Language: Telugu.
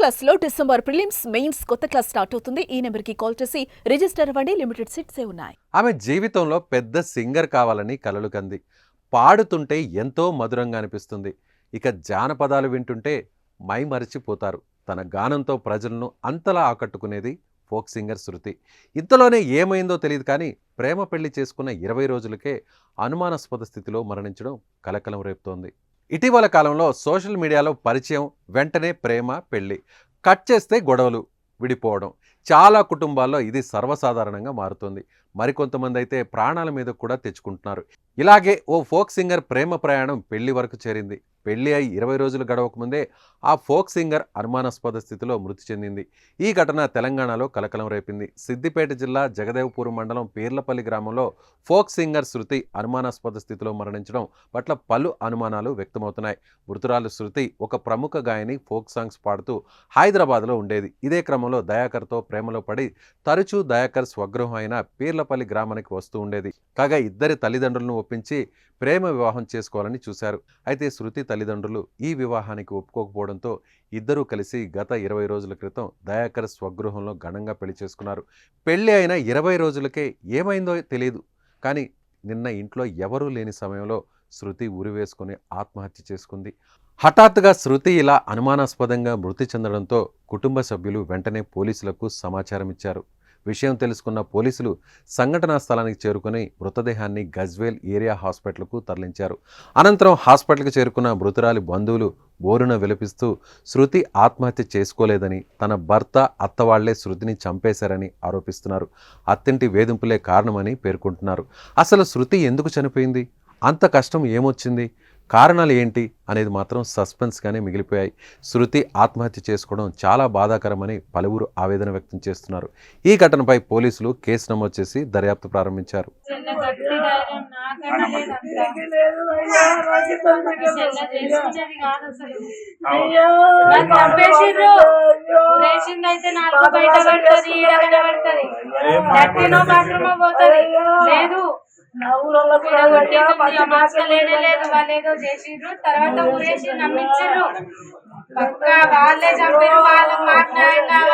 క్లాస్లో డిసెంబర్ ప్రిలిమ్స్ మెయిన్స్ కొత్త క్లాస్ స్టార్ట్ అవుతుంది. ఈ నెంబర్కి కాల్ చేసి రిజిస్టర్ అవ్వండి. లిమిటెడ్ సీట్సే ఉన్నాయి? ఆమె జీవితంలో పెద్ద సింగర్ కావాలని కలలు కంది. పాడుతుంటే ఎంతో మధురంగా అనిపిస్తుంది. ఇక జానపదాలు వింటుంటే మై మరిచిపోతారు. తన గానంతో ప్రజలను అంతలా ఆకట్టుకునేది ఫోక్ సింగర్ శృతి. ఇంతలోనే ఏమైందో తెలియదు కానీ ప్రేమ పెళ్ళి చేసుకున్న ఇరవై రోజులకే అనుమానాస్పద స్థితిలో మరణించడం కలకలం రేపుతోంది. ఇటీవల కాలంలో సోషల్ మీడియాలో పరిచయం వెంటనే ప్రేమ పెళ్ళి కట్ చేస్తే గొడవలు విడిపోవడం. చాలా కుటుంబాల్లో ఇది సర్వసాధారణంగా మారుతుంది. మరికొంతమంది అయితే ప్రాణాల మీద కూడా తెచ్చుకుంటున్నారు. ఇలాగే ఓ ఫోక్ సింగర్ ప్రేమ ప్రయాణం పెళ్ళి వరకు చేరింది. పెళ్ళి అయి ఇరవై రోజులు గడవకముందే ఆ ఫోక్ సింగర్ అనుమానాస్పద స్థితిలో మృతి చెందింది. ఈ ఘటన తెలంగాణలో కలకలం రేపింది. సిద్దిపేట జిల్లా జగదేవ్పూర్ మండలం పీర్లపల్లి గ్రామంలో ఫోక్ సింగర్ శృతి అనుమానాస్పద స్థితిలో మరణించడం పట్ల పలు అనుమానాలు వ్యక్తమవుతున్నాయి. మృతురాలు శృతి ఒక ప్రముఖ గాయని ఫోక్ సాంగ్స్ పాడుతూ హైదరాబాద్లో ఉండేది. ఇదే క్రమంలో దయాకర్తో ప్రేమలో పడి తరచూ దయాకర్ స్వగృహం అయిన పీర్లపల్లి గ్రామానికి వస్తూ ఉండేది. కాగా ఇద్దరి తల్లిదండ్రులను ఒప్పించి ప్రేమ వివాహం చేసుకోవాలని చూశారు. అయితే శృతి తల్లిదండ్రులు ఈ వివాహానికి ఒప్పుకోకపోవడంతో ఇద్దరూ కలిసి గత ఇరవై రోజుల క్రితం దయాకర్ స్వగృహంలో ఘనంగా పెళ్ళి చేసుకున్నారు. పెళ్ళి అయిన ఇరవై రోజులకే ఏమైందో తెలియదు కానీ నిన్న ఇంట్లో ఎవరూ లేని సమయంలో శృతి ఉరి వేసుకుని ఆత్మహత్య చేసుకుంది. హఠాత్తుగా శృతి ఇలా అనుమానాస్పదంగా మృతి చెందడంతో కుటుంబ సభ్యులు వెంటనే పోలీసులకు సమాచారం ఇచ్చారు విషయం తెలుసుకున్న పోలీసులు సంఘటనా స్థలానికి చేరుకుని మృతదేహాన్ని గజ్వేల్ ఏరియా హాస్పిటల్కు తరలించారు. అనంతరం హాస్పిటల్కి చేరుకున్న మృతురాలి బంధువులు బోరున విలపిస్తూ శృతి ఆత్మహత్య చేసుకోలేదని తన భర్త అత్తవాళ్ళే శృతిని చంపేశారని ఆరోపిస్తున్నారు. అత్తింటి వేధింపులే కారణమని పేర్కొంటున్నారు. అసలు శృతి ఎందుకు చనిపోయింది? అంత కష్టం ఏమొచ్చింది? కారణాలు ఏంటి అనేది మాత్రం సస్పెన్స్గానే మిగిలిపోయాయి శృతి ఆత్మహత్య చేసుకోవడం చాలా బాధాకరమని పలువురు ఆవేదన వ్యక్తం చేస్తున్నారు ఈ ఘటనపై పోలీసులు కేసు నమోదు చేసి దర్యాప్తు ప్రారంభించారు లేదు లేదు వాళ్ళు ఏదో చేసిండ్రు. తర్వాత ఊరేసి నమ్మించారు. పక్కా వాళ్ళే చంపారు న్యాయం కావాలి